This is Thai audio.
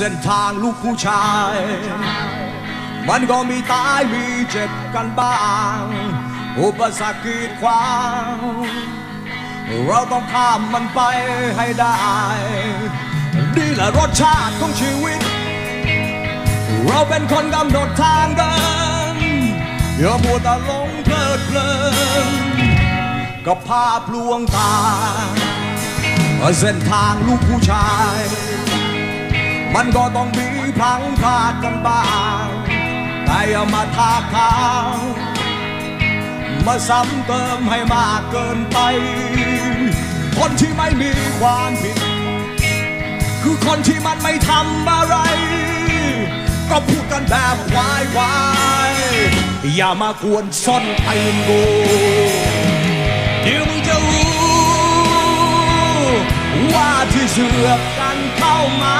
เส้นทางลูกผู้ชาย มันก็มีตายมีเจ็บกันบ้าง อุปสรรคกีดขวาง เราต้องข้ามมันไปให้ได้ นี่แหละรสชาติของชีวิต เราเป็นคนกำหนดทางเดินอย่ามัวแต่หลงเพลิดเพลินกับภาพลวงตาเส้นทางลูกผู้ชาย มันก็ต้องมีพังพาดกันบ้างแต่อย่ามาทาทางมาซ้ำเติมให้มากเกินไป คนที่ไม่มีความผิด คือคนที่มันไม่ทำอะไร ก็พูดกันแบบวายวายอย่ามากวนซ่อนไอ้งูเดี๋ยวมึงจะรู้ ว่าที่เสือกกันเข้ามา